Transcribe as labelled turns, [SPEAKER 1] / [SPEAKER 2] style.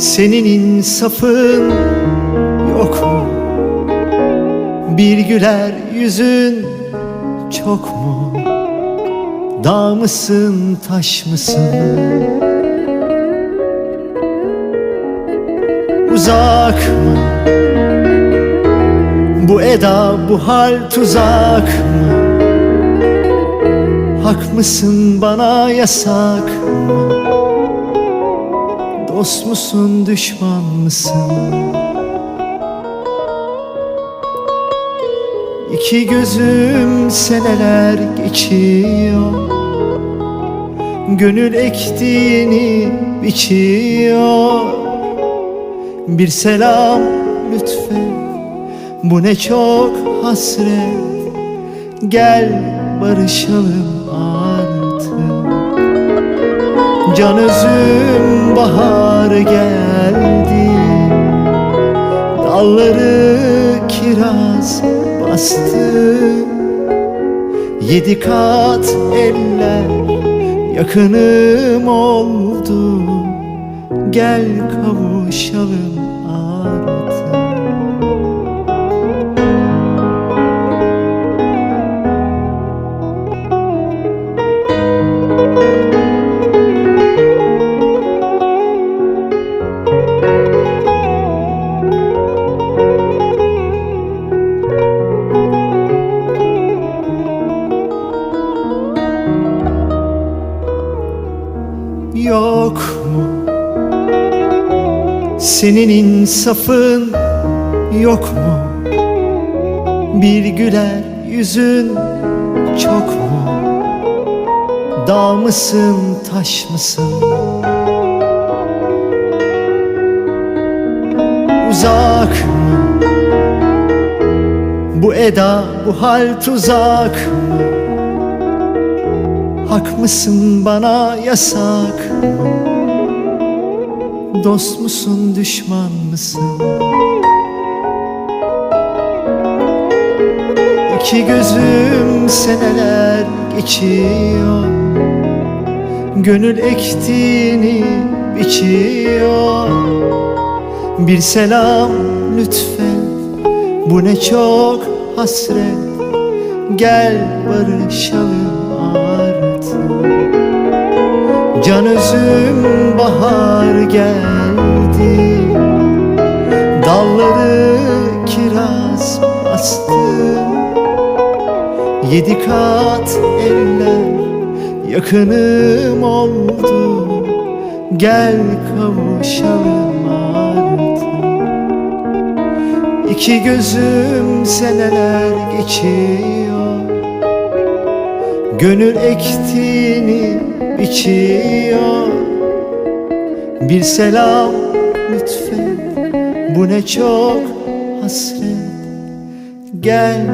[SPEAKER 1] Senin insafın yok mu? Bir güler yüzün çok mu? Dağ mısın taş mısın? Uzak mı? Bu eda bu hal tuzak mı? Hak mısın bana yasak mı? Dost musun düşman mısın? İki gözüm seneler geçiyor. Gönül ektiğini biçiyor. Bir selam lütfen Bu ne çok hasret. Gel barışalım Can özüm bahar geldi. Dalları kiraz bastı. Yedi kat eller yakınım oldu. Gel kavuşalım. artık yok mu? Senin insafın yok mu? Bir güler yüzün çok mu? Dağ mısın taş mısın? Uzak mı? Bu eda bu hal tuzak mı? Hak mısın bana yasak mı? Dost musun düşman mısın? İki gözüm seneler geçiyor Gönül ektiğini biçiyor Bir selam lütfen. Bu ne çok hasret. Gel barışalım artık. Can özüm bahar geldi. Dalları kiraz bastı. Yedi kat eller yakınım oldu. Gel kavuşalım İki gözüm seneler geçiyor. Gönül ektiğini biçiyor. Bir selam lütfen Bu ne çok hasret. Gel